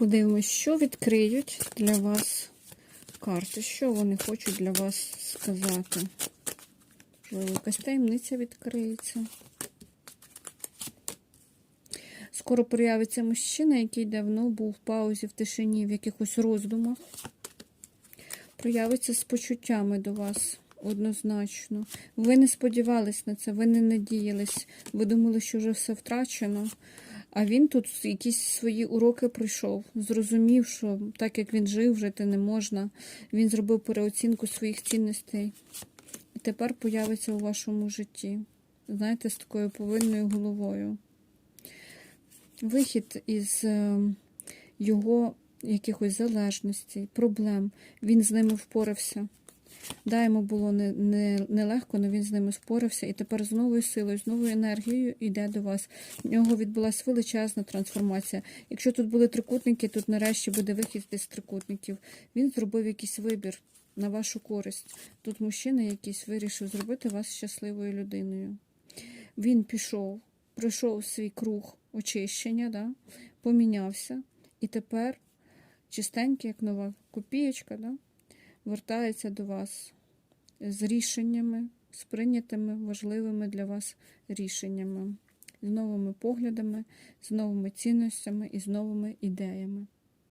Подивимось, що відкриють для вас карти. Що вони хочуть для вас сказати? Можливо, якась таємниця відкриється. Скоро проявиться мужчина, який давно був в паузі, в тишині, в якихось роздумах. Проявиться з почуттями до вас однозначно. Ви не сподівались на це, ви не надіялись, ви думали, що вже все втрачено. А він тут якісь свої уроки пройшов, зрозумів, що так як він жив, жити не можна. Він зробив переоцінку своїх цінностей. І тепер появиться у вашому житті. Знаєте, з такою повинною головою. Вихід із е, його якихось залежностей, проблем. Він з ними впорався. Да, йому було нелегко, не, не але він з ними спорався. І тепер з новою силою, з новою енергією йде до вас. В нього відбулася величезна трансформація. Якщо тут були трикутники, тут нарешті буде вихід із трикутників. Він зробив якийсь вибір на вашу користь. Тут мужчина якийсь вирішив зробити вас щасливою людиною. Він пішов, пройшов свій круг очищення, да? помінявся. І тепер чистенький, як нова копієчка, да? Вертається до вас з рішеннями, з прийнятими важливими для вас рішеннями, з новими поглядами, з новими цінностями і з новими ідеями.